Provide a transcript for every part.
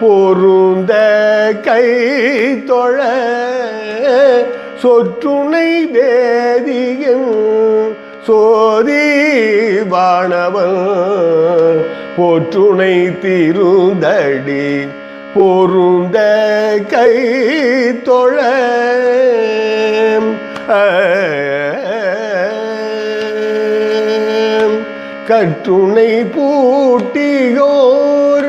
பொருந்த கை தொழ சொற்றுணை வேதியும் சோதி வாணவன் போற்றுணை திருந்தடி பொருந்த கை தொழ. கற்றுணை பூட்டியோர்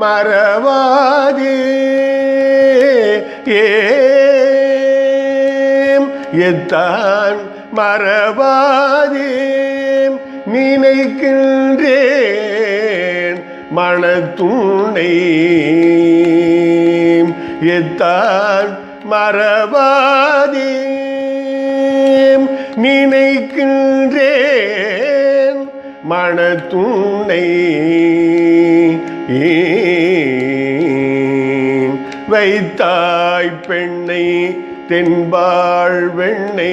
மறவாதே. ஏம் எத்தான் மறவாதே. நினைக்கின்றேன் மனத்துணை எத்தான் மறவாதே. நினைக்கின்றேன் மனத்துணை ஏ வைத்தாய் பெண்ணை தென்பாள் வெண்ணை.